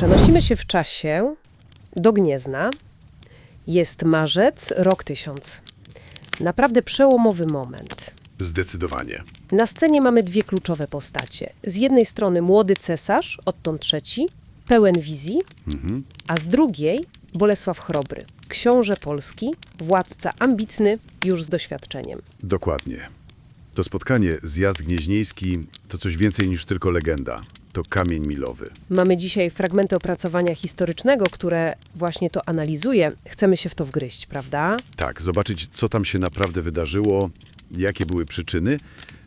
Przenosimy się w czasie do Gniezna. Jest marzec, rok 1000. Naprawdę przełomowy moment. Zdecydowanie. Na scenie mamy dwie kluczowe postacie. Z jednej strony młody cesarz, odtąd trzeci, pełen wizji, a z drugiej Bolesław Chrobry, książę Polski, władca ambitny, już z doświadczeniem. Dokładnie. To spotkanie, zjazd gnieźnieński, to coś więcej niż tylko legenda. To kamień milowy. Mamy dzisiaj fragmenty opracowania historycznego, które właśnie to analizuje. Chcemy się w to wgryźć, prawda? Tak, zobaczyć, co tam się naprawdę wydarzyło, jakie były przyczyny,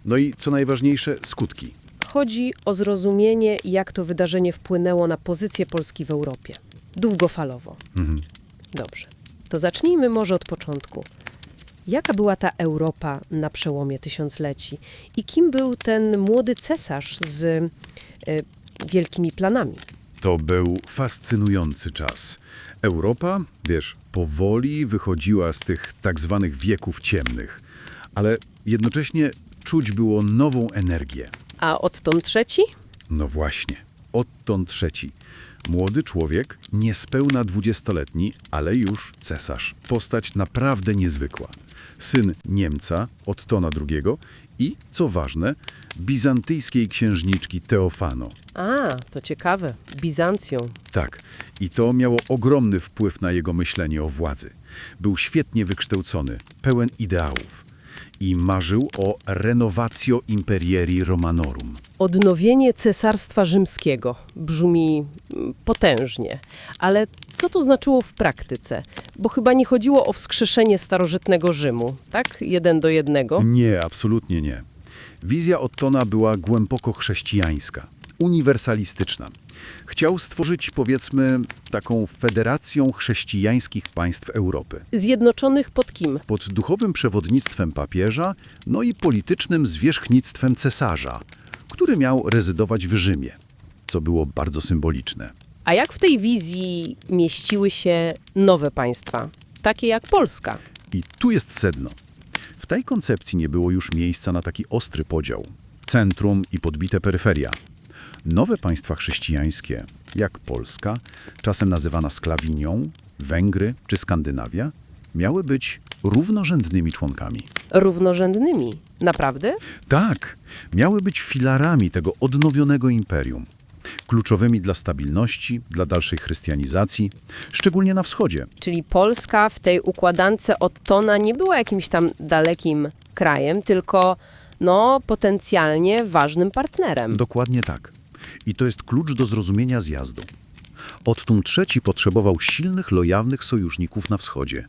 no i co najważniejsze, skutki. Chodzi o zrozumienie, jak to wydarzenie wpłynęło na pozycję Polski w Europie. Długofalowo. Dobrze. To zacznijmy może od początku. Jaka była ta Europa na przełomie tysiącleci? I kim był ten młody cesarz z wielkimi planami? To był fascynujący czas. Europa, wiesz, powoli wychodziła z tych tak zwanych wieków ciemnych, ale jednocześnie czuć było nową energię. A odtąd trzeci? No właśnie, odtąd trzeci. Młody człowiek, niespełna dwudziestoletni, ale już cesarz. Postać naprawdę niezwykła. Syn Niemca, Ottona II i, co ważne, bizantyjskiej księżniczki Teofano. A, to ciekawe. Bizancją. Tak, i to miało ogromny wpływ na jego myślenie o władzy. Był świetnie wykształcony, pełen ideałów i marzył o renovatio imperieri Romanorum. Odnowienie Cesarstwa Rzymskiego brzmi mm, potężnie, ale co to znaczyło w praktyce? Bo chyba nie chodziło o wskrzeszenie starożytnego Rzymu, tak? Jeden do jednego. Nie, absolutnie nie. Wizja Ottona była głęboko chrześcijańska, uniwersalistyczna. Chciał stworzyć, powiedzmy, taką federacją chrześcijańskich państw Europy. Zjednoczonych pod kim? Pod duchowym przewodnictwem papieża, no i politycznym zwierzchnictwem cesarza, który miał rezydować w Rzymie, co było bardzo symboliczne. A jak w tej wizji mieściły się nowe państwa, takie jak Polska? I tu jest sedno. W tej koncepcji nie było już miejsca na taki ostry podział. Centrum i podbite peryferia. Nowe państwa chrześcijańskie, jak Polska, czasem nazywana Sklawinią, Węgry czy Skandynawia, miały być równorzędnymi członkami. Równorzędnymi. Naprawdę? Tak, miały być filarami tego odnowionego imperium. Kluczowymi dla stabilności, dla dalszej chrystianizacji, szczególnie na wschodzie. Czyli Polska w tej układance Ottona nie była jakimś tam dalekim krajem, tylko no, potencjalnie ważnym partnerem. Dokładnie tak. I to jest klucz do zrozumienia zjazdu. Ottum III potrzebował silnych, lojawnych sojuszników na wschodzie.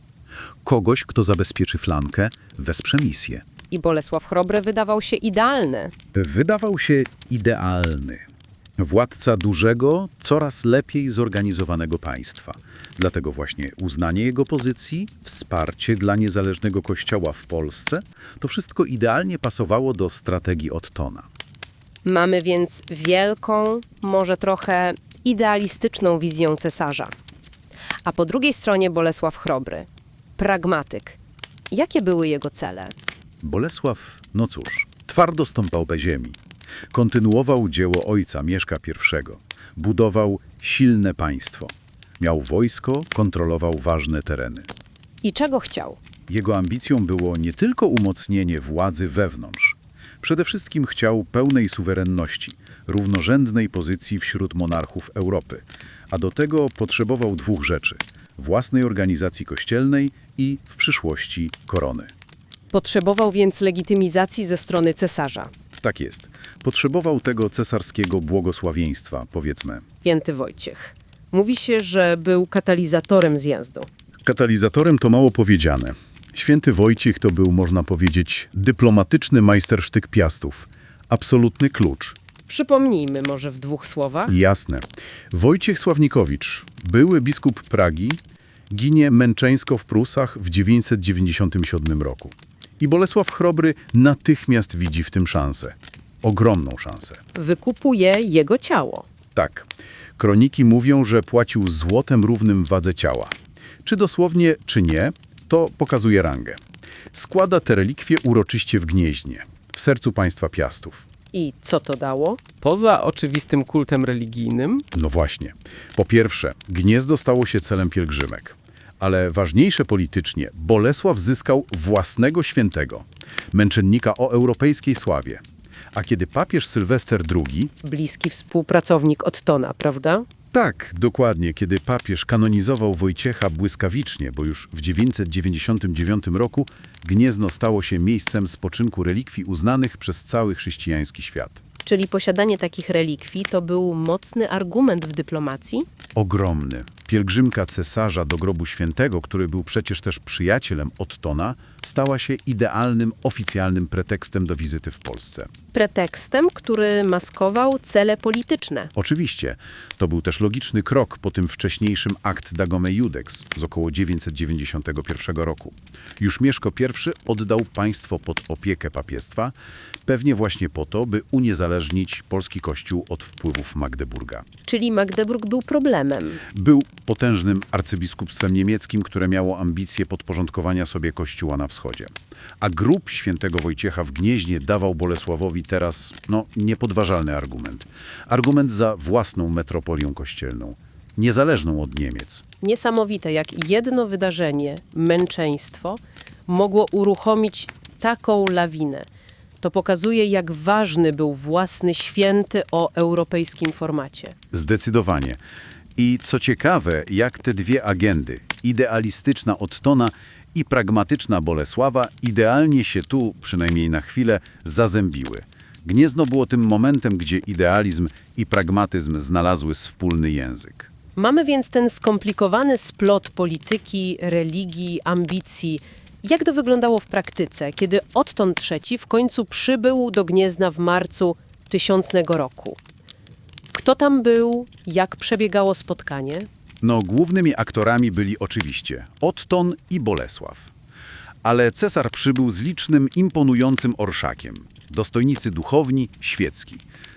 Kogoś, kto zabezpieczy flankę, wesprze misję. I Bolesław Chrobry wydawał się idealny. Wydawał się idealny. Władca dużego, coraz lepiej zorganizowanego państwa. Dlatego właśnie uznanie jego pozycji, wsparcie dla niezależnego kościoła w Polsce, to wszystko idealnie pasowało do strategii Ottona. Mamy więc wielką, może trochę idealistyczną wizję cesarza. A po drugiej stronie Bolesław Chrobry, pragmatyk. Jakie były jego cele? Bolesław, no cóż, twardo stąpał po ziemi. Kontynuował dzieło ojca Mieszka I. Budował silne państwo. Miał wojsko, kontrolował ważne tereny. I czego chciał? Jego ambicją było nie tylko umocnienie władzy wewnątrz. Przede wszystkim chciał pełnej suwerenności, równorzędnej pozycji wśród monarchów Europy, a do tego potrzebował dwóch rzeczy – własnej organizacji kościelnej i, w przyszłości, korony. Potrzebował więc legitymizacji ze strony cesarza. Tak jest. Potrzebował tego cesarskiego błogosławieństwa, powiedzmy. Święty Wojciech. Mówi się, że był katalizatorem zjazdu. Katalizatorem to mało powiedziane. Święty Wojciech to był, można powiedzieć, dyplomatyczny majstersztyk Piastów. Absolutny klucz. Przypomnijmy może w dwóch słowach. Jasne. Wojciech Sławnikowicz, były biskup Pragi, ginie męczeńsko w Prusach w 997 roku. I Bolesław Chrobry natychmiast widzi w tym szansę. Ogromną szansę. Wykupuje jego ciało. Tak. Kroniki mówią, że płacił złotem równym wadze ciała. Czy dosłownie, czy nie, to pokazuje rangę. Składa te relikwie uroczyście w Gnieźnie, w sercu państwa Piastów. I co to dało? Poza oczywistym kultem religijnym, No właśnie. Po pierwsze, gniezdo stało się celem pielgrzymek. Ale ważniejsze politycznie, Bolesław zyskał własnego świętego, męczennika o europejskiej sławie. A kiedy papież Sylwester II Bliski współpracownik Ottona, prawda? Tak, dokładnie. Kiedy papież kanonizował Wojciecha błyskawicznie, bo już w 999 roku Gniezno stało się miejscem spoczynku relikwii uznanych przez cały chrześcijański świat. Czyli posiadanie takich relikwii to był mocny argument w dyplomacji? Ogromny. Pielgrzymka cesarza do grobu świętego, który był przecież też przyjacielem Ottona, stała się idealnym, oficjalnym pretekstem do wizyty w Polsce. Pretekstem, który maskował cele polityczne. Oczywiście, to był też logiczny krok po tym wcześniejszym akt Dagome Judex z około 991 roku. Już Mieszko I oddał państwo pod opiekę papiestwa, pewnie właśnie po to, by uniezależnić polski kościół od wpływów Magdeburga. Czyli Magdeburg był problemem. Był potężnym arcybiskupstwem niemieckim, które miało ambicje podporządkowania sobie kościoła na wschodzie. A grób świętego Wojciecha w Gnieźnie dawał Bolesławowi teraz, no, niepodważalny argument. Argument za własną metropolią kościelną, niezależną od Niemiec. Niesamowite, jak jedno wydarzenie, męczeństwo, mogło uruchomić taką lawinę. To pokazuje, jak ważny był własny święty o europejskim formacie. Zdecydowanie. I co ciekawe, jak te dwie agendy, idealistyczna Ottona i pragmatyczna Bolesława, idealnie się tu, przynajmniej na chwilę, zazębiły. Gniezno było tym momentem, gdzie idealizm i pragmatyzm znalazły wspólny język. Mamy więc ten skomplikowany splot polityki, religii, ambicji. Jak to wyglądało w praktyce, kiedy Otton III w końcu przybył do Gniezna w marcu tysiącnego roku? Kto tam był? Jak przebiegało spotkanie? No, głównymi aktorami byli oczywiście Otton i Bolesław. Ale cesar przybył z licznym, imponującym orszakiem. Dostojnicy duchowni, świecki.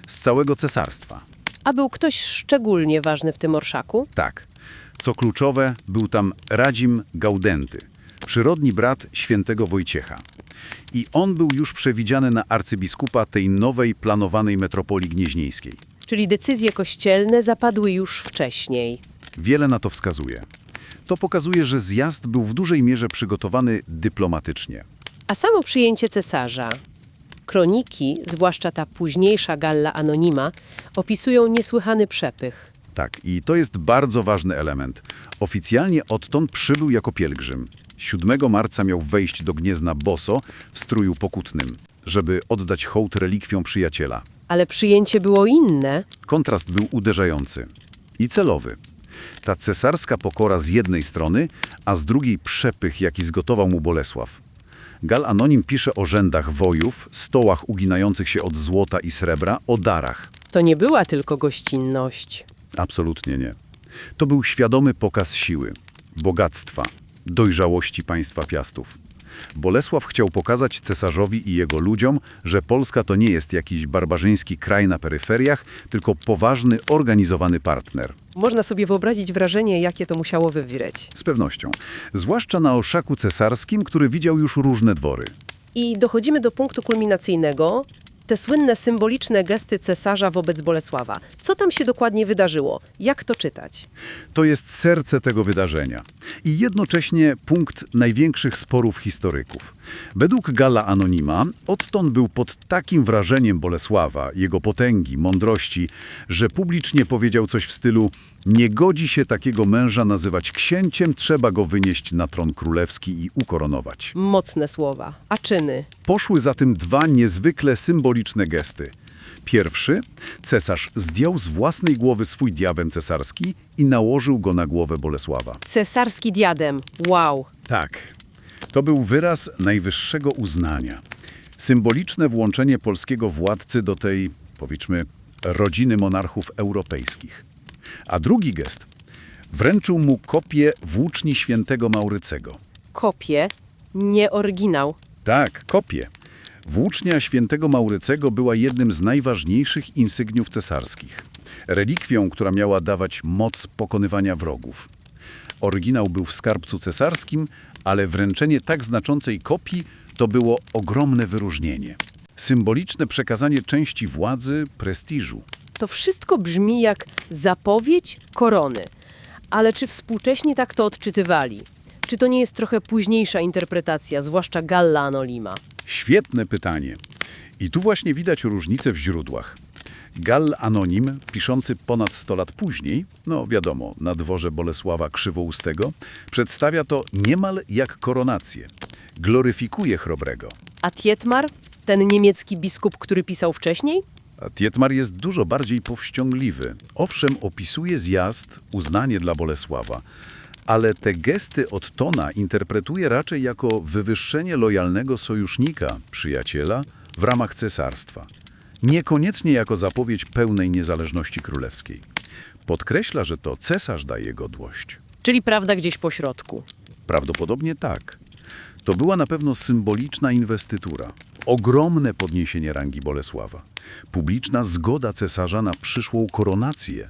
Z całego cesarstwa. A był ktoś szczególnie ważny w tym orszaku? Tak. Co kluczowe, był tam Radzim Gaudenty, przyrodni brat świętego Wojciecha. I on był już przewidziany na arcybiskupa tej nowej, planowanej metropolii gnieźnieńskiej. Czyli decyzje kościelne zapadły już wcześniej. Wiele na to wskazuje. To pokazuje, że zjazd był w dużej mierze przygotowany dyplomatycznie. A samo przyjęcie cesarza. Kroniki, zwłaszcza ta późniejsza Galla Anonima, opisują niesłychany przepych. Tak, i to jest bardzo ważny element. Oficjalnie odtąd przybył jako pielgrzym. 7 marca miał wejść do Gniezna boso w stróju pokutnym, żeby oddać hołd relikwiom przyjaciela. Ale przyjęcie było inne. Kontrast był uderzający i celowy. Ta cesarska pokora z jednej strony, a z drugiej przepych, jaki zgotował mu Bolesław. Gal Anonim pisze o rzędach wojów, stołach uginających się od złota i srebra, o darach. To nie była tylko gościnność. Absolutnie nie. To był świadomy pokaz siły, bogactwa, dojrzałości państwa Piastów. Bolesław chciał pokazać cesarzowi i jego ludziom, że Polska to nie jest jakiś barbarzyński kraj na peryferiach, tylko poważny, organizowany partner. Można sobie wyobrazić wrażenie, jakie to musiało wywierać. Z pewnością. Zwłaszcza na orszaku cesarskim, który widział już różne dwory. I dochodzimy do punktu kulminacyjnego. Te słynne symboliczne gesty cesarza wobec Bolesława. Co tam się dokładnie wydarzyło? Jak to czytać? To jest serce tego wydarzenia i jednocześnie punkt największych sporów historyków. Według Gala Anonima, Otton był pod takim wrażeniem Bolesława, jego potęgi, mądrości, że publicznie powiedział coś w stylu nie godzi się takiego męża nazywać księciem, trzeba go wynieść na tron królewski i ukoronować. Mocne słowa. A czyny? Poszły za tym dwa niezwykle symboliczne gesty. Pierwszy, cesarz zdjął z własnej głowy swój diadem cesarski i nałożył go na głowę Bolesława. Cesarski diadem. Wow. Tak, to był wyraz najwyższego uznania. Symboliczne włączenie polskiego władcy do tej, powiedzmy, rodziny monarchów europejskich. A drugi gest wręczył mu kopię włóczni świętego Maurycego. Kopie, nie oryginał. Tak, kopię. Włócznia świętego Maurycego była jednym z najważniejszych insygniów cesarskich. Relikwią, która miała dawać moc pokonywania wrogów. Oryginał był w skarbcu cesarskim, ale wręczenie tak znaczącej kopii to było ogromne wyróżnienie. Symboliczne przekazanie części władzy, prestiżu. To wszystko brzmi jak zapowiedź korony. Ale czy współcześni tak to odczytywali? Czy to nie jest trochę późniejsza interpretacja, zwłaszcza Galla Anolima? Świetne pytanie. I tu właśnie widać różnicę w źródłach. Gall Anonim, piszący ponad 100 lat później, no wiadomo, na dworze Bolesława Krzywoustego, przedstawia to niemal jak koronację. Gloryfikuje chrobrego. A Tietmar, ten niemiecki biskup, który pisał wcześniej? Tietmar jest dużo bardziej powściągliwy. Owszem, opisuje zjazd, uznanie dla Bolesława, ale te gesty Ottona interpretuje raczej jako wywyższenie lojalnego sojusznika, przyjaciela, w ramach cesarstwa. Niekoniecznie jako zapowiedź pełnej niezależności królewskiej. Podkreśla, że to cesarz daje godłość. Czyli prawda gdzieś po środku. Prawdopodobnie tak. To była na pewno symboliczna inwestytura. Ogromne podniesienie rangi Bolesława. Publiczna zgoda cesarza na przyszłą koronację.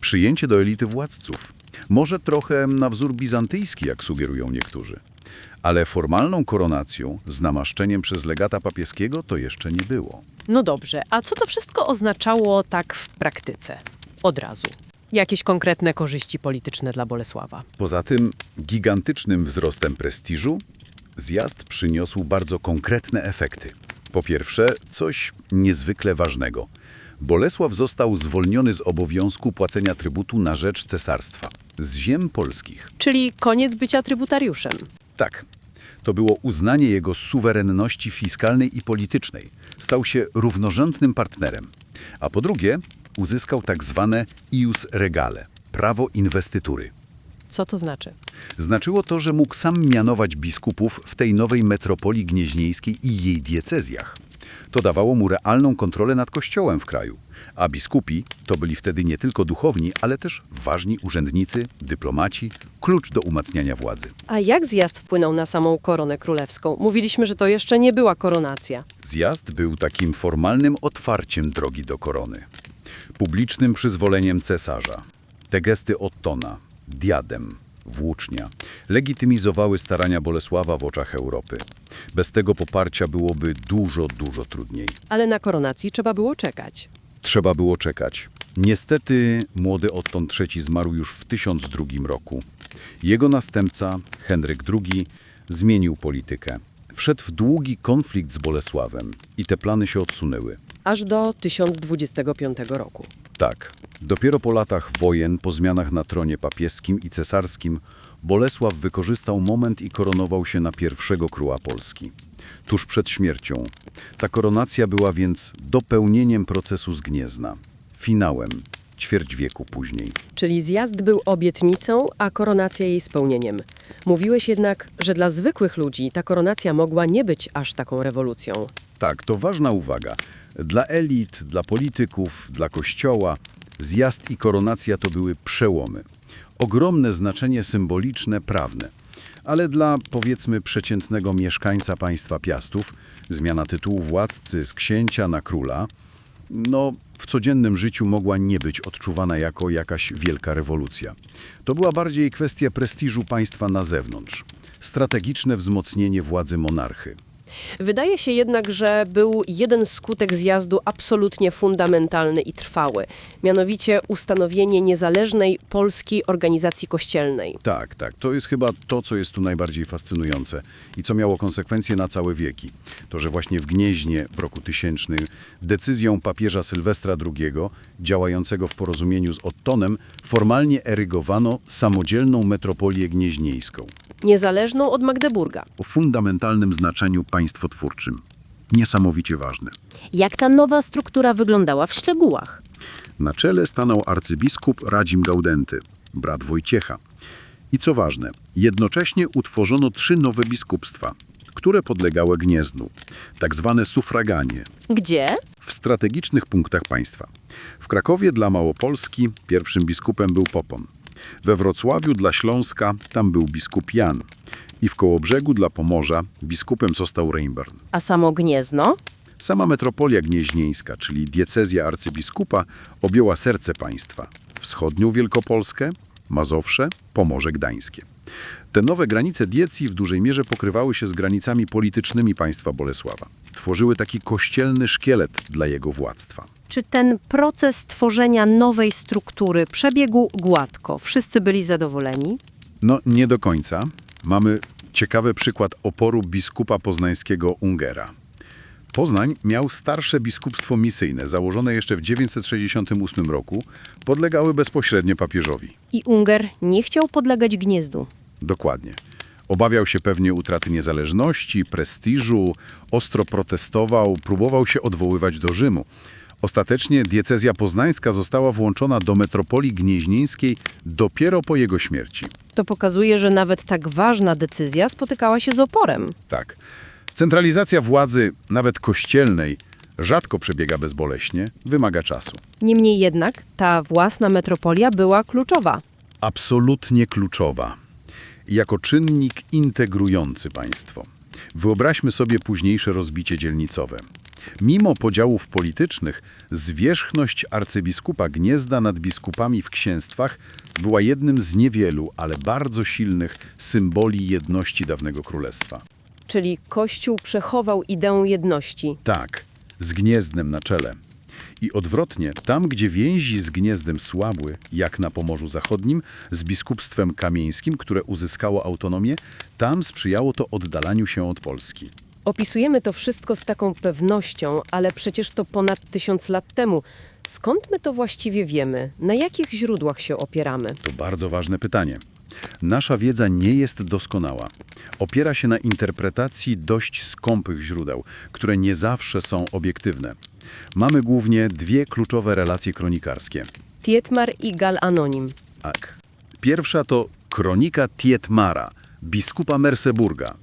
Przyjęcie do elity władców. Może trochę na wzór bizantyjski, jak sugerują niektórzy. Ale formalną koronacją z namaszczeniem przez legata papieskiego to jeszcze nie było. No dobrze, a co to wszystko oznaczało tak w praktyce? Od razu. Jakieś konkretne korzyści polityczne dla Bolesława. Poza tym gigantycznym wzrostem prestiżu zjazd przyniósł bardzo konkretne efekty. Po pierwsze, coś niezwykle ważnego. Bolesław został zwolniony z obowiązku płacenia trybutu na rzecz cesarstwa, z ziem polskich. Czyli koniec bycia trybutariuszem. Tak, to było uznanie jego suwerenności fiskalnej i politycznej. Stał się równorzędnym partnerem. A po drugie, uzyskał tak zwane ius regale, prawo inwestytury. Co to znaczy? Znaczyło to, że mógł sam mianować biskupów w tej nowej metropolii gnieźnieńskiej i jej diecezjach. To dawało mu realną kontrolę nad kościołem w kraju, a biskupi to byli wtedy nie tylko duchowni, ale też ważni urzędnicy, dyplomaci, klucz do umacniania władzy. A jak zjazd wpłynął na samą koronę królewską? Mówiliśmy, że to jeszcze nie była koronacja. Zjazd był takim formalnym otwarciem drogi do korony. Publicznym przyzwoleniem cesarza. Te gesty Ottona, diadem, włócznia, legitymizowały starania Bolesława w oczach Europy. Bez tego poparcia byłoby dużo, dużo trudniej. Ale na koronacji trzeba było czekać. Trzeba było czekać. Niestety młody Otton III zmarł już w 1002 roku. Jego następca, Henryk II, zmienił politykę. Wszedł w długi konflikt z Bolesławem i te plany się odsunęły. Aż do 1025 roku. Tak, dopiero po latach wojen, po zmianach na tronie papieskim i cesarskim, Bolesław wykorzystał moment i koronował się na pierwszego króla Polski. Tuż przed śmiercią. Ta koronacja była więc dopełnieniem procesu z Gniezna. Finałem, ćwierć wieku później. Czyli zjazd był obietnicą, a koronacja jej spełnieniem. Mówiłeś jednak, że dla zwykłych ludzi ta koronacja mogła nie być aż taką rewolucją. Tak, to ważna uwaga. Dla elit, dla polityków, dla kościoła, zjazd i koronacja to były przełomy. Ogromne znaczenie symboliczne, prawne. Ale dla, powiedzmy, przeciętnego mieszkańca państwa Piastów, zmiana tytułu władcy z księcia na króla, no, w codziennym życiu mogła nie być odczuwana jako jakaś wielka rewolucja. To była bardziej kwestia prestiżu państwa na zewnątrz. Strategiczne wzmocnienie władzy monarchy. Wydaje się jednak, że był jeden skutek zjazdu absolutnie fundamentalny i trwały, mianowicie ustanowienie niezależnej polskiej organizacji kościelnej. Tak, tak. To jest chyba to, co jest tu najbardziej fascynujące i co miało konsekwencje na całe wieki. To, że właśnie w Gnieźnie w roku tysięcznym decyzją papieża Sylwestra II, działającego w porozumieniu z Ottonem, formalnie erygowano samodzielną metropolię gnieźnieńską Niezależną od Magdeburga. o fundamentalnym znaczeniu państwotwórczym. Niesamowicie ważne. Jak ta nowa struktura wyglądała w szczegółach? Na czele stanął arcybiskup Radzim Gaudenty, brat Wojciecha. I co ważne, jednocześnie utworzono trzy nowe biskupstwa, które podlegały Gniezdnu, tak zwane sufraganie, Gdzie? w strategicznych punktach państwa. W Krakowie dla Małopolski pierwszym biskupem był Popon. We Wrocławiu dla Śląska tam był biskup Jan. I w Kołobrzegu dla Pomorza biskupem został Reinbern. A samo Gniezno? Sama metropolia gnieźnieńska, czyli diecezja arcybiskupa, objęła serce państwa. Wschodnią Wielkopolskę, Mazowsze, Pomorze Gdańskie. Te nowe granice diecii w dużej mierze pokrywały się z granicami politycznymi państwa Bolesława. Tworzyły taki kościelny szkielet dla jego władztwa. Czy ten proces tworzenia nowej struktury przebiegł gładko? Wszyscy byli zadowoleni? No, nie do końca. Mamy ciekawy przykład oporu biskupa poznańskiego Ungera. Poznań miał starsze biskupstwo misyjne, założone jeszcze w 968 roku, podlegały bezpośrednio papieżowi. I Unger nie chciał podlegać gniezdu. Dokładnie. Obawiał się pewnie utraty niezależności, prestiżu, ostro protestował, próbował się odwoływać do Rzymu. Ostatecznie diecezja poznańska została włączona do metropolii gnieźnieńskiej dopiero po jego śmierci. To pokazuje, że nawet tak ważna decyzja spotykała się z oporem. Tak. Centralizacja władzy, nawet kościelnej, rzadko przebiega bezboleśnie, wymaga czasu. Niemniej jednak ta własna metropolia była kluczowa. absolutnie kluczowa. Jako czynnik integrujący państwo. Wyobraźmy sobie późniejsze rozbicie dzielnicowe. Mimo podziałów politycznych, zwierzchność arcybiskupa Gniezda nad biskupami w księstwach była jednym z niewielu, ale bardzo silnych symboli jedności dawnego królestwa. Czyli Kościół przechował ideę jedności. Tak, z Gniezdem na czele. I odwrotnie, tam gdzie więzi z Gniezdem słabły, jak na Pomorzu Zachodnim, z biskupstwem kamieńskim, które uzyskało autonomię, tam sprzyjało to oddalaniu się od Polski. Opisujemy to wszystko z taką pewnością, ale przecież to ponad tysiąc lat temu. Skąd my to właściwie wiemy? Na jakich źródłach się opieramy? To bardzo ważne pytanie. Nasza wiedza nie jest doskonała. Opiera się na interpretacji dość skąpych źródeł, które nie zawsze są obiektywne. Mamy głównie dwie kluczowe relacje kronikarskie. Tietmar i Gal Anonim. Tak. Pierwsza to kronika Tietmara, biskupa Merseburga.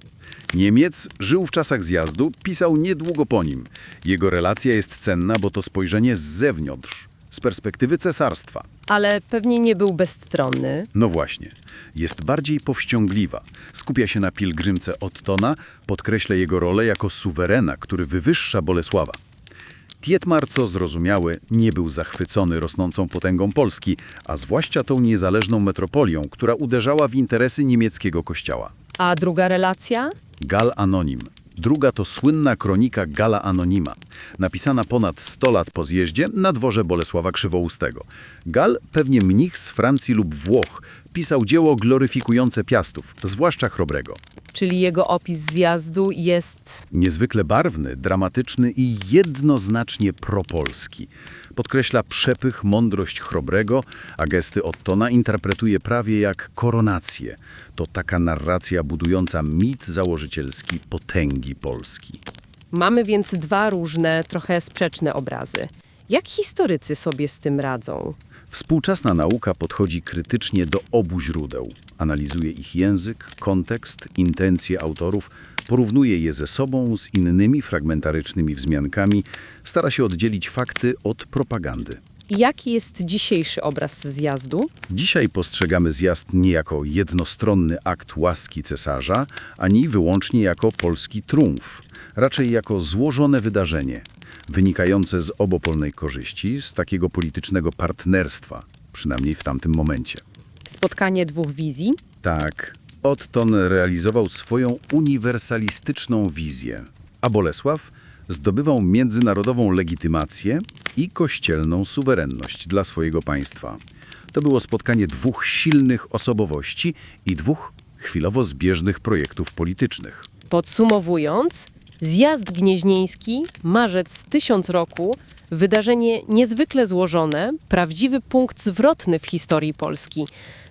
Niemiec żył w czasach zjazdu, pisał niedługo po nim. Jego relacja jest cenna, bo to spojrzenie z zewnątrz, z perspektywy cesarstwa. Ale pewnie nie był bezstronny. No właśnie, jest bardziej powściągliwa. Skupia się na pielgrzymce Ottona, podkreśla jego rolę jako suwerena, który wywyższa Bolesława. Tietmar, co zrozumiałe, nie był zachwycony rosnącą potęgą Polski, a zwłaszcza tą niezależną metropolią, która uderzała w interesy niemieckiego kościoła. A druga relacja? Gal Anonim. Druga to słynna kronika Gala Anonima, napisana ponad 100 lat po zjeździe na dworze Bolesława Krzywoustego. Gal, pewnie mnich z Francji lub Włoch, pisał dzieło gloryfikujące Piastów, zwłaszcza Chrobrego. Czyli jego opis zjazdu jest Niezwykle barwny, dramatyczny i jednoznacznie propolski. Podkreśla przepych, mądrość Chrobrego, a gesty Ottona interpretuje prawie jak koronację. To taka narracja budująca mit założycielski potęgi Polski. Mamy więc dwa różne, trochę sprzeczne obrazy. Jak historycy sobie z tym radzą? Współczesna nauka podchodzi krytycznie do obu źródeł. Analizuje ich język, kontekst, intencje autorów, porównuje je ze sobą z innymi fragmentarycznymi wzmiankami, stara się oddzielić fakty od propagandy. Jaki jest dzisiejszy obraz zjazdu? Dzisiaj postrzegamy zjazd nie jako jednostronny akt łaski cesarza, ani wyłącznie jako polski triumf, raczej jako złożone wydarzenie, wynikające z obopólnej korzyści, z takiego politycznego partnerstwa, przynajmniej w tamtym momencie. Spotkanie dwóch wizji? Tak, Otton realizował swoją uniwersalistyczną wizję, a Bolesław zdobywał międzynarodową legitymację i kościelną suwerenność dla swojego państwa. To było spotkanie dwóch silnych osobowości i dwóch chwilowo zbieżnych projektów politycznych. Podsumowując, zjazd gnieźnieński, marzec tysiąc roku, wydarzenie niezwykle złożone, prawdziwy punkt zwrotny w historii Polski.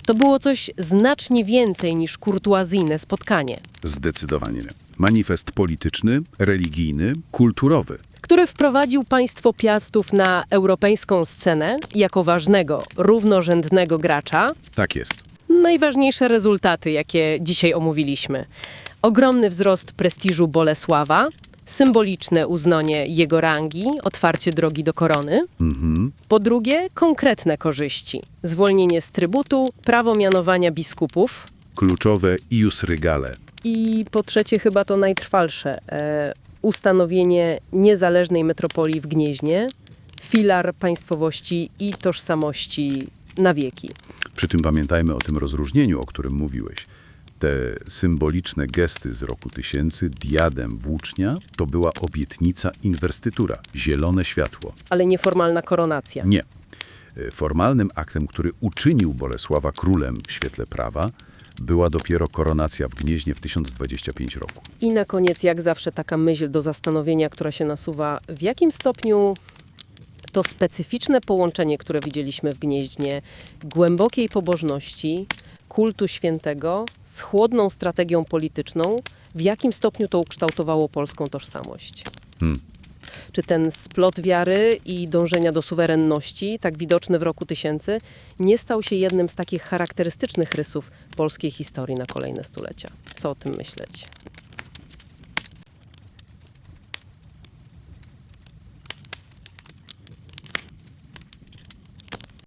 To było coś znacznie więcej niż kurtuazyjne spotkanie, Zdecydowanie. Manifest polityczny, religijny, kulturowy. który wprowadził państwo Piastów na europejską scenę jako ważnego, równorzędnego gracza, Tak jest. Najważniejsze rezultaty, jakie dzisiaj omówiliśmy. Ogromny wzrost prestiżu Bolesława, symboliczne uznanie jego rangi, otwarcie drogi do korony. Po drugie, konkretne korzyści. Zwolnienie z trybutu, prawo mianowania biskupów. Kluczowe ius regale. I po trzecie, chyba to najtrwalsze, e, ustanowienie niezależnej metropolii w Gnieźnie, filar państwowości i tożsamości na wieki. Przy tym pamiętajmy o tym rozróżnieniu, o którym mówiłeś. Te symboliczne gesty z roku tysięcy, diadem, włócznia, to była obietnica inwestytura, zielone światło. Ale nieformalna koronacja. Nie. E, Formalnym aktem, który uczynił Bolesława królem w świetle prawa, była dopiero koronacja w Gnieźnie w 1025 roku. I na koniec, jak zawsze, taka myśl do zastanowienia, która się nasuwa. W jakim stopniu to specyficzne połączenie, które widzieliśmy w Gnieźnie, głębokiej pobożności, kultu świętego z chłodną strategią polityczną, w jakim stopniu to ukształtowało polską tożsamość? Hmm. Czy ten splot wiary i dążenia do suwerenności, tak widoczny w roku tysięcy, nie stał się jednym z takich charakterystycznych rysów polskiej historii na kolejne stulecia? Co o tym myśleć?